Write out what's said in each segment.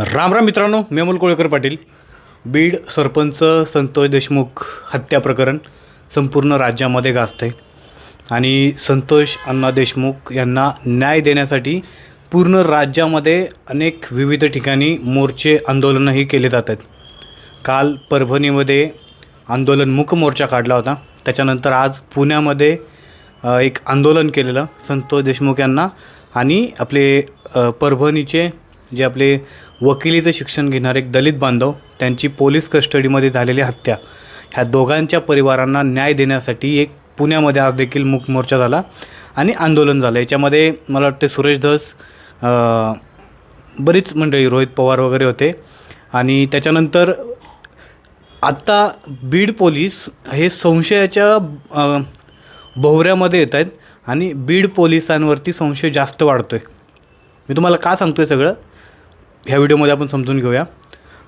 राम राम मित्रांनो मेमोल कोळेकर पाटील. बीड सरपंच संतोष देशमुख हत्या प्रकरण संपूर्ण राज्यामध्ये गाजतं आहे आणि संतोष अण्णा देशमुख यांना न्याय देण्यासाठी पूर्ण राज्यामध्ये अनेक विविध ठिकाणी मोर्चे आंदोलनही केले जात आहेत काल परभणीमध्ये आंदोलन मूक मोर्चा काढला होता. त्याच्यानंतर आज पुण्यामध्ये एक आंदोलन केलेलं संतोष देशमुख यांना आणि आपले परभणीचे जे आपले वकिलीचं शिक्षण घेणारे एक दलित बांधव त्यांची पोलीस कस्टडीमध्ये झालेली हत्या. ह्या दोघांच्या परिवारांना न्याय देण्यासाठी एक पुण्यामध्ये आज देखील मूक मोर्चा झाला आणि आंदोलन झालं. याच्यामध्ये मला वाटते सुरेश धस बरीच मंडळी रोहित पवार वगैरे होते. आणि त्याच्यानंतर आत्ता बीड पोलीस हे संशयाच्या भोवऱ्यामध्ये येत आहेत आणि बीड पोलिसांवरती संशय जास्त वाढतो आहे मी तुम्हाला का सांगतो आहे सगळं? ह्या व्हिडिओमध्ये आपण समजून घेऊया.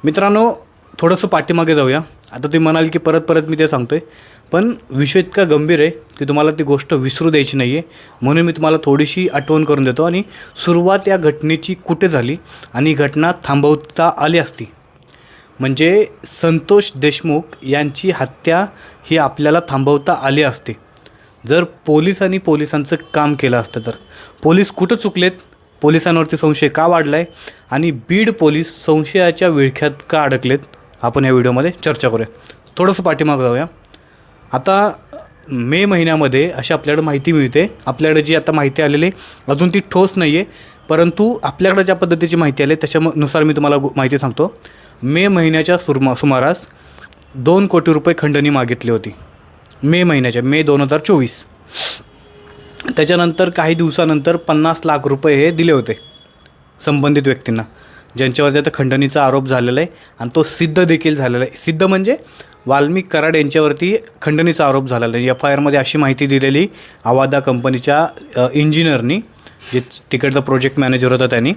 मित्रांनो थोडंसं पाठीमागे जाऊया. आता तुम्ही म्हणाल की परत परत मी ते सांगतो आहे पण विषय इतका गंभीर आहे की तुम्हाला ती गोष्ट विसरू द्यायची नाही आहे म्हणून मी तुम्हाला थोडीशी आठवण करून देतो आणि सुरुवात या घटनेची कुठे झाली आणि ही घटना थांबवता आली असती. म्हणजे संतोष देशमुख यांची हत्या ही आपल्याला थांबवता आली असते. जर पोलिसांनी पोलिसांचं काम केलं असतं तर. पोलीस कुठं चुकलेत? पोलिसांवरती संशय का वाढला आहे आणि बीड पोलीस संशयाच्या विळख्यात का अडकलेत आपण या व्हिडिओमध्ये चर्चा करूया. थोडंसं पाठीमागं जाऊया. आता मे महिन्यामध्ये अशी आपल्याकडे माहिती मिळते. आपल्याकडे जी आता माहिती आलेली आहे, अजून ती ठोस नाही आहे परंतु आपल्याकडे ज्या पद्धतीची माहिती आली त्याच्यानुसार मी तुम्हाला माहिती सांगतो. मे महिन्याच्या सुरमा सुमारास दोन कोटी रुपये खंडणी मागितली होती. मे महिन्याच्या मे दोन हजार चोवीस. त्याच्यानंतर काही दिवसानंतर पन्नास लाख रुपये हे दिले होते संबंधित व्यक्तींना. ज्यांच्यावरती आता खंडणीचा आरोप झालेला आहे आणि तो सिद्ध देखील झालेला आहे. सिद्ध म्हणजे वाल्मिक कराड यांच्यावरती खंडणीचा आरोप झालेला आहे. एफ आय आरमध्ये अशी माहिती दिलेली आवादा कंपनीच्या इंजिनियरनी जे तिकडचा प्रोजेक्ट मॅनेजर होता त्यांनी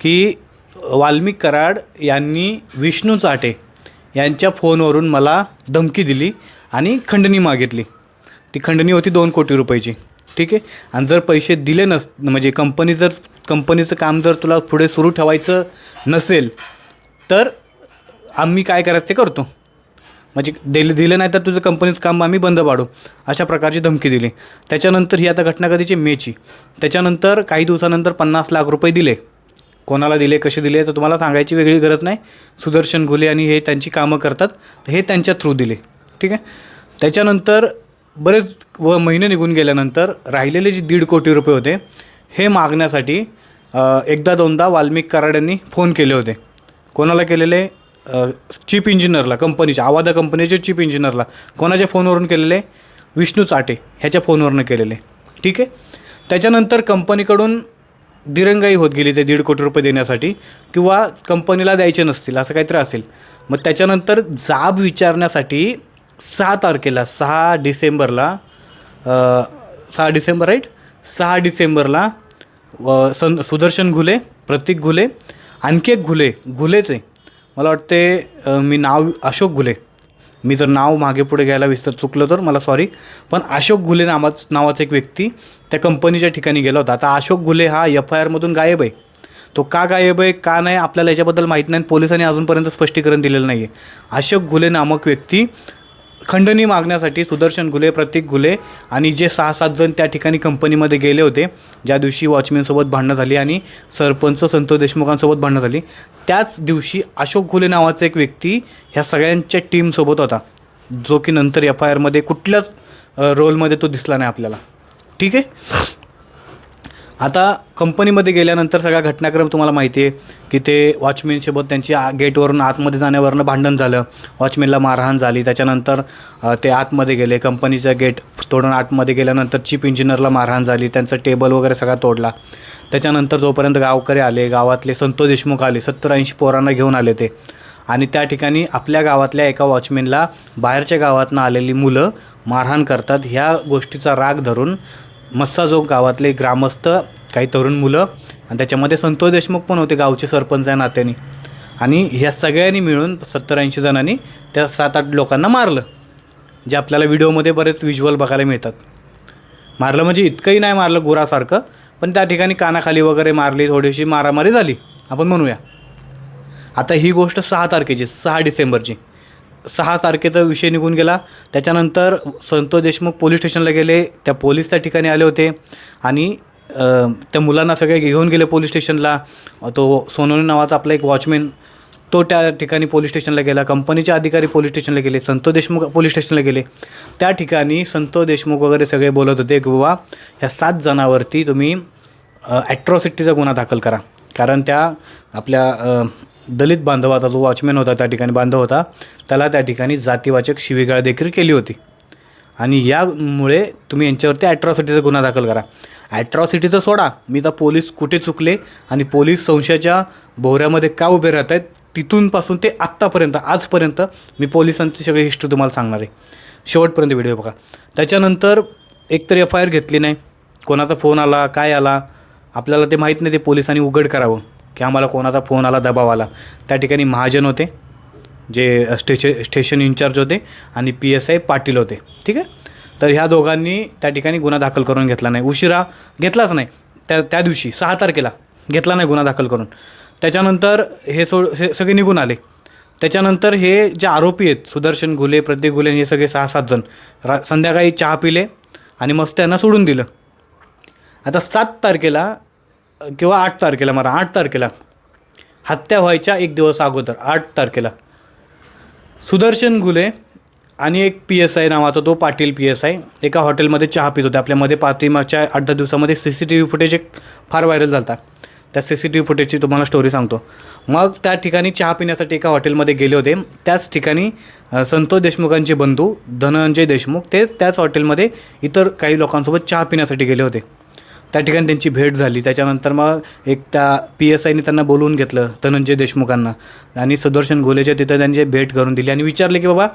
की वाल्मिक कराड यांनी विष्णू चाटे यांच्या फोनवरून मला धमकी दिली आणि खंडणी मागितली. ती खंडणी होती दोन कोटी रुपयाची. ठीक आहे? आणि जर पैसे दिले नस म्हणजे कंपनी जर कंपनीचं काम जर तुला पुढे सुरू ठेवायचं नसेल तर आम्ही काय करायचं ते करतो. म्हणजे दिले दिले नाही तर तुझं कंपनीचं काम आम्ही बंद पाडू अशा प्रकारची धमकी दिली. त्याच्यानंतर ही आता घटना कधीची? मेची. त्याच्यानंतर काही दिवसानंतर पन्नास लाख रुपये दिले. कोणाला दिले कसे दिले तर तुम्हाला सांगायची वेगळी गरज नाही. सुदर्शन घुले आणि हे त्यांची कामं करतात तर हे त्यांच्या थ्रू दिले. ठीक आहे? त्याच्यानंतर बरेच व महिने निघून गेल्यानंतर राहिलेले जे दीड कोटी रुपये होते हे मागण्यासाठी एकदा दोनदा वाल्मिक कराड यांनी फोन केले होते. कोणाला केलेले? चीफ इंजिनियरला कंपनीच्या आवादा कंपनीच्या चीफ इंजिनियरला. कोणाच्या फोनवरून केलेले? विष्णू चाटे ह्याच्या फोनवरनं केलेले. ठीक आहे? त्याच्यानंतर कंपनीकडून दिरंगाई होत गेली ते दीड कोटी रुपये देण्यासाठी किंवा कंपनीला द्यायचे नसतील असं काहीतरी असेल. मग त्याच्यानंतर जाब विचारण्यासाठी सहा तारखेला सहा डिसेंबरला सहा डिसेंबर राईट? सहा डिसेंबरला व सन सुदर्शन घुले प्रतीक घुले आणखी एक घुले घुलेचे. आहे मला वाटते मी नाव अशोक घुले. मी जर नाव मागे पुढे घ्यायला विसर चुकलं तर मला सॉरी पण अशोक घुले नावाच नावाचा एक व्यक्ती त्या कंपनीच्या ठिकाणी गेला होता. आता अशोक घुले हा एफ आय आरमधून गायब आहे. तो का गायब आहे का नाही आपल्याला याच्याबद्दल माहीत नाही पोलिसांनी अजूनपर्यंत स्पष्टीकरण दिलेलं नाही आहे अशोक घुले नामक व्यक्ती खंडणी मागण्यासाठी सुदर्शन घुले प्रतीक घुले आणि जे सहा सात जण त्या ठिकाणी कंपनीमध्ये गेले होते ज्या दिवशी वॉचमॅनसोबत भांडणं झाली आणि सरपंच संतोष देशमुखांसोबत भांडणं झाली त्याच दिवशी अशोक घुले नावाचा एक व्यक्ती ह्या सगळ्यांच्या टीमसोबत होता जो की नंतर एफ आय आरमध्ये कुठल्याच रोलमध्ये तो दिसला नाही आपल्याला. ठीक आहे? आता कंपनीमध्ये गेल्यानंतर सगळा घटनाक्रम तुम्हाला माहिती आहे की ते वॉचमेनसोबत त्यांची गेटवरून आतमध्ये जाण्यावरनं भांडण झालं. वॉचमेनला मारहाण झाली. त्याच्यानंतर ते आतमध्ये गेले. कंपनीचं गेट तोडून आतमध्ये गेल्यानंतर चीफ इंजिनियरला मारहाण झाली. त्यांचं टेबल वगैरे सगळा तोडला. त्याच्यानंतर जोपर्यंत गावकरी आले गावातले संतोष देशमुख आले सत्तर ऐंशी पोरांना घेऊन आले ते. आणि त्या ठिकाणी आपल्या गावातल्या एका वॉचमेनला बाहेरच्या गावातनं आलेली मुलं मारहाण करतात. ह्या गोष्टीचा राग धरून मस्साजोग गावातले ग्रामस्थ काही तरुण मुलं आणि त्याच्यामध्ये संतोष देशमुख पण होते गावचे सरपंच या नात्याने. आणि ह्या सगळ्यांनी मिळून सत्तर ऐंशी जणांनी त्या सात आठ लोकांना मारलं जे आपल्याला व्हिडिओमध्ये बरेच व्हिज्युअल बघायला मिळतात. मारलं म्हणजे इतकंही नाही मारलं गुरासारखं पण त्या ठिकाणी कानाखाली वगैरे मारली थोडीशी मारामारी झाली. आपण म्हणूया. आता ही गोष्ट सहा तारखेची सहा डिसेंबरची. सहा तारखेचा विषय निघून गेला. त्याच्यानंतर संतोष देशमुख पोलीस स्टेशनला गेले. त्या पोलीस त्या ठिकाणी आले होते. आणि त्या मुलांना सगळे घेऊन गेले पोलीस स्टेशनला. तो सोनोनी नावाचा आपला एक वॉचमॅन तो त्या ठिकाणी पोलीस स्टेशनला गेला. कंपनीचे अधिकारी पोलीस स्टेशनला गेले. संतोष देशमुख पोलीस स्टेशनला गेले. त्या ठिकाणी संतोष देशमुख वगैरे सगळे बोलत होते की बाबा ह्या सात जणांवरती तुम्ही ॲट्रॉसिटीचा गुन्हा दाखल करा. कारण त्या आपल्या दलित बांधवाचा जो वॉचमॅन होता त्या ठिकाणी बांधव होता त्याला त्या ठिकाणी जातीवाचक शिवीगाळ देखील केली होती. आणि यामुळे तुम्ही यांच्यावरती ॲट्रॉसिटीचा गुन्हा दाखल करा. ॲट्रॉसिटीचं सोडा मी तर पोलीस कुठे चुकले आणि पोलीस संशयाच्या भोवऱ्यामध्ये का उभे राहत आहेत तिथूनपासून ते आत्तापर्यंत आजपर्यंत मी पोलिसांची सगळी हिस्ट्री तुम्हाला सांगणार आहे. शेवटपर्यंत व्हिडिओ बघा. त्याच्यानंतर एकतर एफ आय आर घेतली नाही. कोणाचा फोन आला काय आला आपल्याला ते माहीत नाही ते पोलिसांनी उघड करावं. की आम्हाला कोणाचा फोन आला दबाव आला. त्या ठिकाणी महाजन होते जे स्टेशन स्टेशन इन्चार्ज होते आणि पी एस आय पाटील होते. ठीक आहे? तर ह्या दोघांनी त्या ठिकाणी गुन्हा दाखल करून घेतला नाही. उशिरा घेतलाच नाही. त्या त्या दिवशी सहा तारखेला घेतला नाही गुन्हा दाखल करून. त्याच्यानंतर हे सोड हे सगळे निघून आले. त्याच्यानंतर हे जे आरोपी आहेत सुदर्शन घुले प्रत्येक घुले हे सगळे सहा सात जण रा संध्याकाळी चहा पिले आणि मस्त त्यांना सोडून दिलं. आता सात तारखेला किंवा आठ तारखेला मला आठ तारखेला. हत्या व्हायच्या एक दिवस अगोदर आठ तारखेला. सुदर्शन घुले आणि एक पी एस आय नावाचा तो पाटील पी एस आय एका हॉटेलमध्ये चहा पित होते. आपल्यामध्ये पाठीमागच्या आठ दहा दिवसामध्ये C C T V footage एक फार व्हायरल झाला त्या सी सी टी व्ही फुटेजची तुम्हाला स्टोरी सांगतो. मग त्या ठिकाणी चहा पिण्यासाठी एका हॉटेलमध्ये गेले होते. त्याच ठिकाणी संतोष देशमुखांचे बंधू धनंजय देशमुख ते त्याच हॉटेलमध्ये इतर काही लोकांसोबत चहा पिण्यासाठी गेले होते. त्या ठिकाणी त्यांची भेट झाली. त्याच्यानंतर मग एक त्या पी एस आयने त्यांना बोलवून घेतलं धनंजय देशमुखांना. आणि सुदर्शन घोलेच्या तिथं त्यांची भेट करून दिली. आणि विचारले की बाबा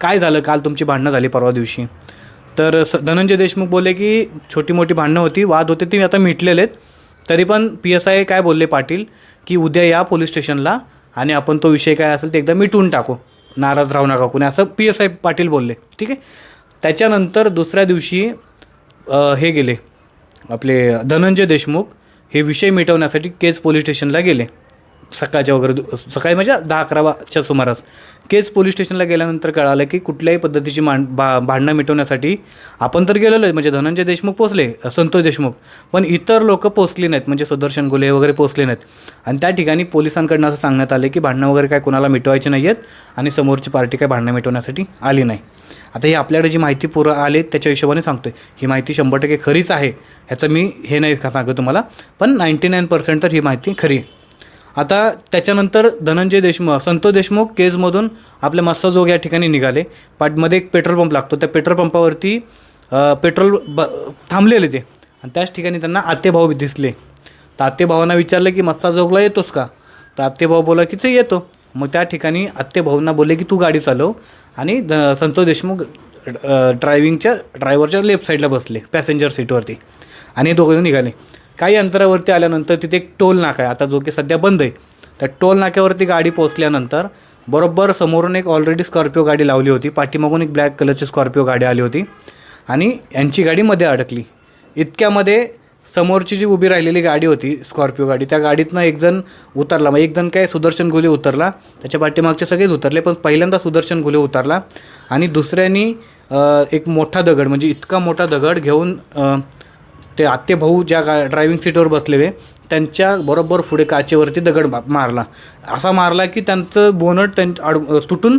काय झालं? काल तुमची भांडणं झाली परवा दिवशी. तर स धनंजय देशमुख बोलले की छोटी मोठी भांडणं होती वाद होते ती आता मिटलेले आहेत. तरी पण पी एस आय काय बोलले पाटील? की उद्या या पोलीस स्टेशनला आणि आपण तो विषय काय असेल ते एकदा मिटवून टाकू. नाराज राहू नका कोणी. असं पी एस आय पाटील बोलले. ठीक आहे? त्याच्यानंतर दुसऱ्या दिवशी हे गेले. आपले धनंजय देशमुख हे विषय मिटवण्यासाठी केज पोलीस स्टेशनला गेले. सकाळच्या वगैरे दु- सकाळी म्हणजे दहा अकराच्या सुमारास. केज पोलीस स्टेशनला गेल्यानंतर कळालं की कुठल्याही पद्धतीची मांड बा भांडणं मिटवण्यासाठी आपण तर गेलेलो आहे म्हणजे धनंजय देशमुख पोचले संतोष देशमुख. पण इतर लोक पोचली नाहीत म्हणजे सुदर्शन गुले वगैरे पोचले नाहीत. आणि त्या ठिकाणी पोलिसांकडनं असं सांगण्यात आलं की भांडणं वगैरे काय कोणाला मिटवायची नाही आहेत आणि समोरची पार्टी काय भांडणं मिटवण्यासाठी आली नाही. आता ही आपल्याकडे जी माहिती पुरं आले त्याच्या हिशोबाने सांगतो आहे ही माहिती शंभर टक्के खरीच आहे. ह्याचं मी हे नाही का सांगतो तुम्हाला पण नाईंटी नाईन पर्सेंट तर ही माहिती खरी आहे. आता त्याच्यानंतर धनंजय देशमुख संतोष देशमुख केजमधून आपल्या मस्साजोग या ठिकाणी निघाले. पाठमध्ये एक पेट्रोल पंप लागतो. त्या पेट्रोल पंपावरती पेट्रोल ब थांबलेले ते. आणि त्याच ठिकाणी त्यांना आतेभाऊ दिसले. तर आतेभावांना विचारलं की मस्साजोगला येतोस का? तर आतेभाऊ बोला की ते येतो. मग त्या ठिकाणी आत्तेभाऊंना बोलले की तू गाडी चालव. आणि द संतोष देशमुख ड्रायव्हिंगच्या ड्रायव्हरच्या लेफ्ट साईडला बसले पॅसेंजर सीटवरती. आणि दोघं निघाले. काही अंतरावरती आल्यानंतर तिथे एक टोल नाका आहे. आता जो की सध्या बंद आहे. त्या टोल नाक्यावरती गाडी पोचल्यानंतर बरोबर समोरून एक ऑलरेडी स्कॉर्पिओ गाडी लावली होती. पाठीमागून एक ब्लॅक कलरची स्कॉर्पिओ गाडी आली होती. आणि यांची गाडी मध्ये अडकली. इतक्यामध्ये समोरची जी उभी राहिलेली गाडी होती स्कॉर्पिओ गाडी त्या गाडीतनं एकजण उतरला. मग एकजण काय सुदर्शन घुले उतरला. त्याच्या पाठीमागचे सगळेच उतरले पण पहिल्यांदा सुदर्शन घुले उतरला. आणि दुसऱ्यानी एक मोठा दगड म्हणजे इतका मोठा दगड घेऊन ते आत्ते भाऊ ज्या गा ड्रायव्हिंग सीटवर बसलेले त्यांच्या बरोबर पुढे काचेवरती दगड मारला. असा मारला की त्यांचं बोनट त्यां तुटून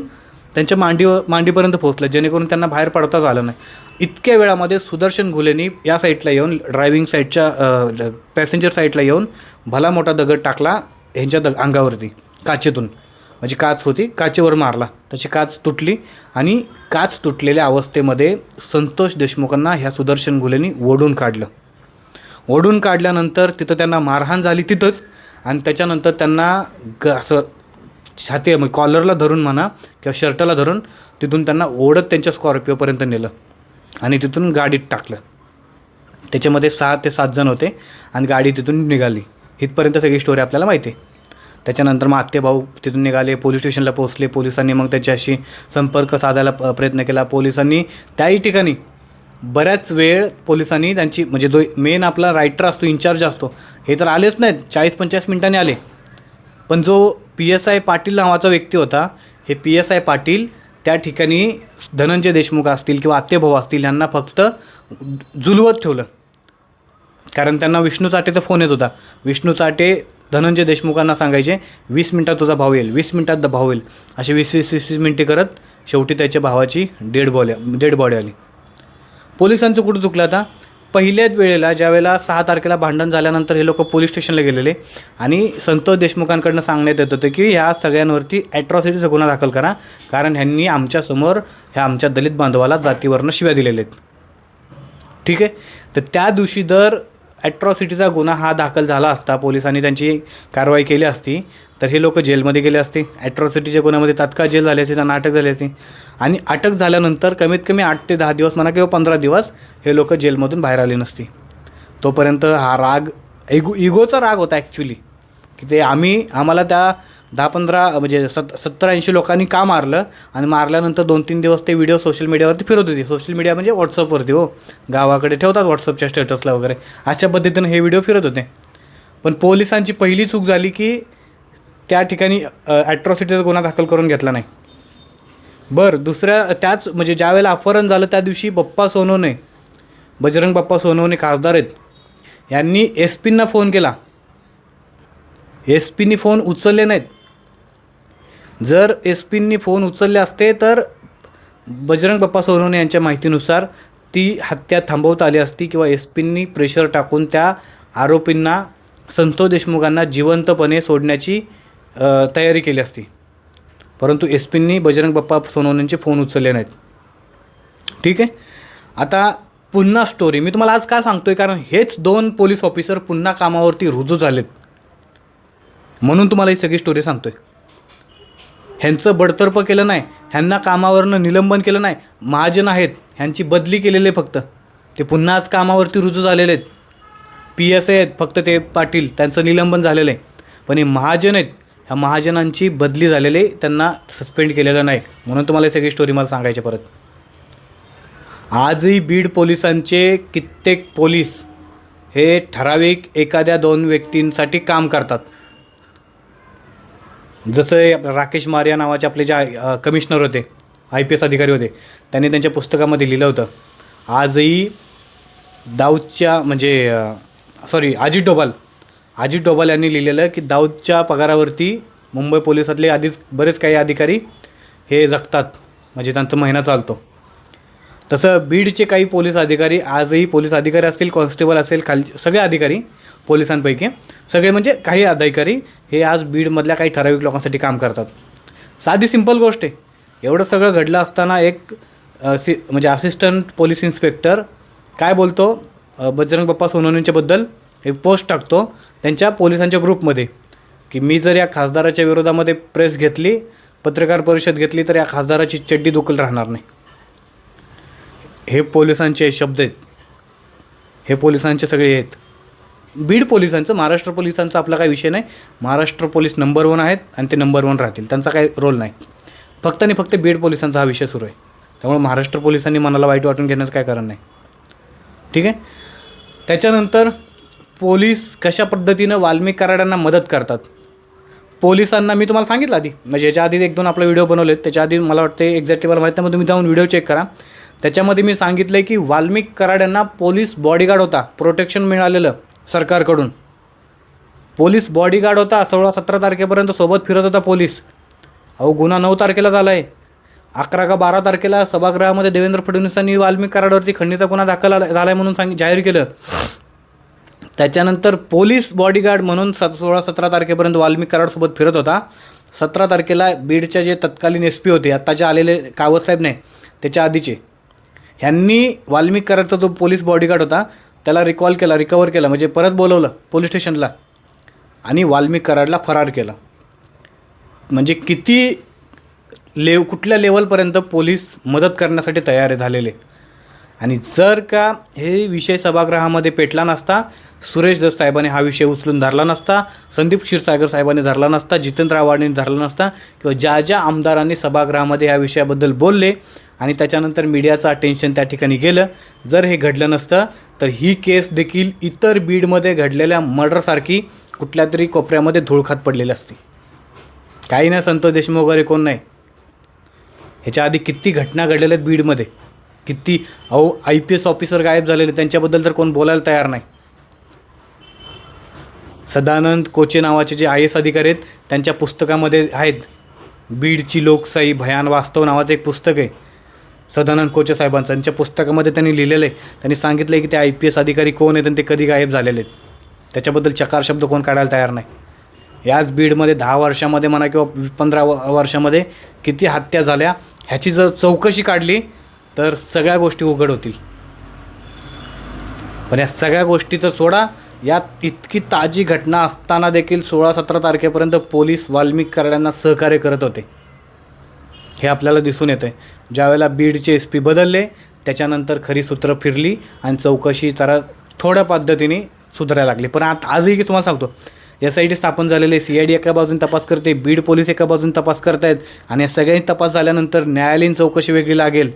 त्यांच्या मांडीवर मांडीपर्यंत पोहोचलं. जेणेकरून त्यांना बाहेर पडताच आलं नाही. इतक्या वेळामध्ये सुदर्शन घुलेनी या साईडला येऊन ड्रायव्हिंग साईडच्या पॅसेंजर साईडला येऊन भला मोठा दगड टाकला ह्यांच्या दग अंगावरती काचेतून. म्हणजे काच होती काचेवर मारला. त्याची काच तुटली आणि काच तुटलेल्या अवस्थेमध्ये संतोष देशमुखांना ह्या सुदर्शन घुलेनी ओढून काढलं. ओढून काढल्यानंतर तिथं त्यांना मारहाण झाली तिथंच आणि त्याच्यानंतर त्यांना ग असं छाती म्हणजे कॉलरला धरून म्हणा किंवा शर्टाला धरून तिथून त्यांना ओढत त्यांच्या स्कॉर्पिओपर्यंत नेलं. आणि तिथून गाडीत टाकलं. त्याच्यामध्ये सहा ते सात जण होते आणि गाडी तिथून निघाली. इथपर्यंत सगळी स्टोरी आपल्याला माहिती आहे. त्याच्यानंतर मग आत्तेभाऊ तिथून निघाले पोलीस स्टेशनला पोहोचले. पोलिसांनी मग त्याच्याशी संपर्क साधायला प- प्रयत्न केला. पोलिसांनी त्याही ठिकाणी बऱ्याच वेळ पोलिसांनी त्यांची म्हणजे दो मेन आपला रायटर असतो इन्चार्ज असतो हे तर आलेच नाहीत. चाळीस पंचाळीस मिनिटांनी आले. पण जो पी एस आय पाटील नावाचा व्यक्ती होता. हे पी एस आय पाटील त्या ठिकाणी धनंजय देशमुख असतील किंवा आत्तेभाऊ असतील यांना फक्त जुलवत ठेवलं. कारण त्यांना विष्णू चाटेचा फोन येत होता. विष्णू चाटे धनंजय देशमुखांना सांगायचे वीस मिनटात तुझा भाव येईल वीस मिनटात द भाव येईल. असे वीस वीस वीस वीस मिनटे करत शेवटी त्याच्या भावाची डेड बॉडी डेड बॉडी आली. पोलिसांचं कुठं चुकलं आता? पहिल्याच वेळेला ज्या वेळेला सहा तारखेला भांडण झाल्यानंतर हे लोक पोलीस स्टेशनला गेलेले. आणि संतोष देशमुखांकडनं सांगण्यात येत होतं की ह्या सगळ्यांवरती ॲट्रॉसिटीचा गुन्हा दाखल करा. कारण ह्यांनी आमच्यासमोर ह्या आमच्या दलित बांधवाला जातीवरनं शिव्या दिलेल्या आहेत. ठीक आहे? तर त्या दिवशी जर ॲट्रॉसिटीचा गुन्हा हा दाखल झाला असता पोलिसांनी त्यांची कारवाई केली असती तर हे लोक जेलमध्ये गेले असते. ॲट्रॉसिटीच्या गुन्ह्यामध्ये तात्काळ जेल झाली असती त्यांना अटक झाली असती. आणि अटक झाल्यानंतर कमीत कमी आठ ते दहा दिवस म्हणा किंवा पंधरा दिवस हे लोक जेलमधून बाहेर आले नसती. तोपर्यंत हा राग इगो इगोचा राग होता ॲक्च्युली की ते आम्ही आम्हाला त्या दहा पंधरा म्हणजे सत सत्तर ऐंशी लोकांनी का मारलं? आणि मारल्यानंतर दोन तीन दिवस ते व्हिडिओ सोशल मीडियावरती फिरत होते. सोशल मीडिया म्हणजे व्हॉट्सअपवरती हो. गावाकडे ठेवतात व्हॉट्सअपच्या स्टेटसला वगैरे. अशा पद्धतीनं हे व्हिडिओ फिरत होते. पण पोलिसांची पहिली चूक झाली की त्या ठिकाणी ॲट्रॉसिटीचा गुन्हा दाखल करून घेतला नाही. बरं दुसऱ्या त्याच म्हणजे ज्या वेळेला अपहरण झालं त्या दिवशी बप्पा सोनवणे बजरंग बाप्पा सोनवणे खासदार आहेत. यांनी एस पींना फोन केला. एस पीनी फोन उचलले नाहीत. जर एस पींनी फोन उचलले असते तर बजरंग बाप्पा सोनवणे यांच्या माहितीनुसार ती हत्या थांबवता आली असती किंवा एस पींनी प्रेशर टाकून त्या आरोपींना संतोष देशमुखांना जिवंतपणे सोडण्याची तयारी केली असती. परंतु एस पींनी बजरंग बाप्पा सोनवणेंचे फोन उचलले नाहीत. ठीक आहे? आता पुन्हा स्टोरी मी तुम्हाला आज काय सांगतोय? कारण हेच दोन पोलीस ऑफिसर पुन्हा कामावरती रुजू झालेत. म्हणून तुम्हाला ही सगळी स्टोरी सांगतोय. ह्यांचं बडतर्फ केलं नाही ह्यांना कामावरनं निलंबन केलं नाही महाजन आहेत ह्यांची बदली केलेली आहे फक्त. ते पुन्हा आज कामावरती रुजू झालेले आहेत. पी एस ए आहेत फक्त ते पाटील त्यांचं निलंबन झालेलं आहे. पण हे महाजन आहेत ह्या महाजनांची बदली झालेली आहे, त्यांना सस्पेंड केलेलं नाही. म्हणून तुम्हाला ही सगळी स्टोरी मला सांगायची परत. आजही बीड पोलिसांचे कित्येक पोलीस हे ठराविक एखाद्या दोन व्यक्तींसाठी काम करतात. जसं आपलं राकेश मारिया नावाचे आपले जे अ, कमिशनर होते आय पी एस अधिकारी होते त्यांनी त्यांच्या पुस्तकामध्ये लिहिलं होतं. आजही दाऊदच्या म्हणजे सॉरी अजित डोभाल अजित डोभाल यांनी लिहिलेलं की दाऊदच्या पगारावरती मुंबई पोलिसातले आधीच बरेच काही अधिकारी हे जगतात म्हणजे त्यांचा महिना चालतो. तसं बीडचे काही पोलीस अधिकारी आजही पोलीस अधिकारी असतील कॉन्स्टेबल असेल खाल सगळे अधिकारी पोलिसांपैकी. सगळे म्हणजे काही अधिकारी हे आज बीडमधल्या काही ठराविक लोकांसाठी काम करतात. साधी सिंपल गोष्ट आहे. एवढं सगळं घडलं असताना एक सि म्हणजे असिस्टंट पोलीस इन्स्पेक्टर काय बोलतो? बजरंग बाप्पा सोनवणेंच्याबद्दल एक पोस्ट टाकतो त्यांच्या पोलिसांच्या ग्रुपमध्ये की मी जर या खासदाराच्या विरोधामध्ये प्रेस घेतली पत्रकार परिषद घेतली तर या खासदाराची चड्डी दुखल राहणार नाही. हे पोलिसांचे शब्द आहेत. हे पोलिसांचे सगळे आहेत. बीड पोलिसांचं महाराष्ट्र पोलिसांचा आपला काही विषय नाही. महाराष्ट्र पोलीस नंबर वन आहेत आणि ते नंबर वन राहतील. त्यांचा काही रोल नाही. फक्त आणि फक्त बीड पोलिसांचा हा विषय सुरू आहे. त्यामुळे महाराष्ट्र पोलिसांनी मनाला वाईट वाटून घेण्याचं काय कारण नाही. ठीक आहे? त्याच्यानंतर पोलीस कशा पद्धतीनं वाल्मिक कराड्यांना मदत करतात? पोलिसांना मी तुम्हाला सांगितलं आधी. म्हणजे याच्या आधी एक दोन आपला व्हिडिओ बनवलेत. त्याच्या आधी मला वाटते एक्झॅक्टली मला माहीत नाही मग तुम्ही जाऊन व्हिडिओ चेक करा. त्याच्यामध्ये मी सांगितलं आहे की वाल्मिक कराड्यांना पोलीस बॉडीगार्ड होता. प्रोटेक्शन मिळालेलं. सरकारकडून. पोलीस बॉडीगार्ड होता सोळा सतरा तारखेपर्यंत सोबत फिरत होता पोलीस. अहो गुन्हा नऊ तारखेला झाला आहे अकरा का बारा तारखेला सभागृहामध्ये देवेंद्र फडणवीसांनी वाल्मिक कराडावरती खंडणीचा गुन्हा दाखल झाला आहे म्हणून सांग जाहीर केलं. त्याच्यानंतर पोलीस बॉडीगार्ड म्हणून स सोळा सतरा तारखेपर्यंत वाल्मिक कराडसोबत फिरत होता. सतरा तारखेला बीडचे जे तत्कालीन एस पी होते आत्ताचे आलेले कावतसाहेब नाही त्याच्या आधीचे. ह्यांनी वाल्मिक कराडचा जो पोलीस बॉडीगार्ड होता त्याला रिकॉल केला रिकवर केला म्हणजे परत बोलवलं पोलीस स्टेशनला आणि वाल्मी कराडला फरार केला. म्हणजे किती लेव कुठल्या लेवलपर्यंत पोलीस मदत करण्यासाठी तयार झालेले. आणि जर का हे विषय सभागृहामध्ये पेटला नसता सुरेश दस साहेबांनी हा विषय उचलून धरला नसता संदीप क्षीरसागर साहेबांनी धरला नसता जितेंद्र आव्हाडांनी धरला नसता किंवा ज्या ज्या आमदारांनी सभागृहामध्ये या विषयाबद्दल बोलले आणि त्याच्यानंतर मीडियाचं अटेन्शन त्या ठिकाणी गेलं. जर हे घडलं नसतं तर ही केस देखील इतर बीडमध्ये घडलेल्या मर्डरसारखी कुठल्या तरी कोपऱ्यामध्ये धुळखात पडलेली असते. काही नाही संतोष देशमुख वगैरे कोण नाही. ह्याच्या आधी किती घटना घडलेल्या आहेत बीडमध्ये. किती अहो आय पी एस ऑफिसर गायब झालेले त्यांच्याबद्दल तर कोण बोलायला तयार नाही. सदानंद कोचे नावाचे जे आय एस अधिकारी आहेत त्यांच्या पुस्तकामध्ये आहेत. बीडची लोकशाही भयान वास्तव नावाचं एक पुस्तक आहे. सदानंद कोचे साहेबांचं. त्यांच्या पुस्तकामध्ये त्यांनी लिहिलेलं आहे. त्यांनी सांगितलं आहे की ते आय पी एस अधिकारी कोण आहेत आणि ते कधी गायब झालेले आहेत. त्याच्याबद्दल चकार शब्द कोण काढायला तयार नाही. याच बीडमध्ये दहा वर्षामध्ये म्हणा किंवा पंधरा वर्षामध्ये किती हत्या झाल्या ह्याची जर चौकशी काढली तर सगळ्या गोष्टी उघड होतील. पण या सगळ्या गोष्टी तर सोडा यात इतकी ताजी घटना असताना देखील सोळा सतरा तारखेपर्यंत पोलीस वाल्मिक कराड्यांना सहकार्य करत होते. हे आपल्याला दिसून येतं आहे ज्यावेळेला बीडचे एस पी बदलले त्याच्यानंतर खरी सूत्र फिरली आणि चौकशी जरा थोड्या पद्धतीने सुधारायला लागली. पण आता आजही की तुम्हाला सांगतो एस आय टी स्थापन झालेले सी आय डी एका बाजूने तपास करते बीड पोलीस एका बाजून तपास करतायत आणि या सगळ्यांनी तपास झाल्यानंतर न्यायालयीन चौकशी वेगळी लागेल.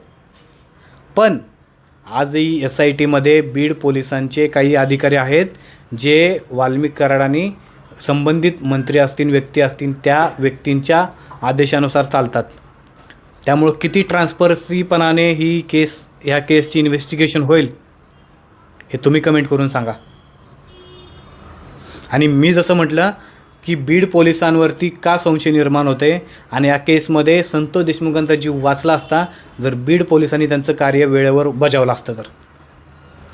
पण आजही एस आय टीमध्ये बीड पोलिसांचे काही अधिकारी आहेत जे वाल्मिक कराडाने संबंधित मंत्री असतील व्यक्ती असतील त्या व्यक्तींच्या आदेशानुसार चालतात. त्यामुळं किती ट्रान्सपरसीपणाने ही केस ह्या केसची इन्व्हेस्टिगेशन होईल हे तुम्ही कमेंट करून सांगा. आणि मी जसं म्हटलं की बीड पोलिसांवरती का संशय निर्माण होते आणि या केसमध्ये संतोष देशमुखांचा जीव वाचला असता जर बीड पोलिसांनी त्यांचं कार्य वेळेवर बजावलं असतं तर.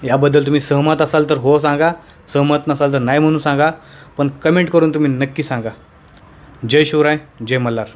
याबद्दल तुम्ही सहमत असाल तर हो सांगा सहमत नसाल तर नाही म्हणून सांगा पण कमेंट करून तुम्ही नक्की सांगा. जय शिवराय जय मल्हार.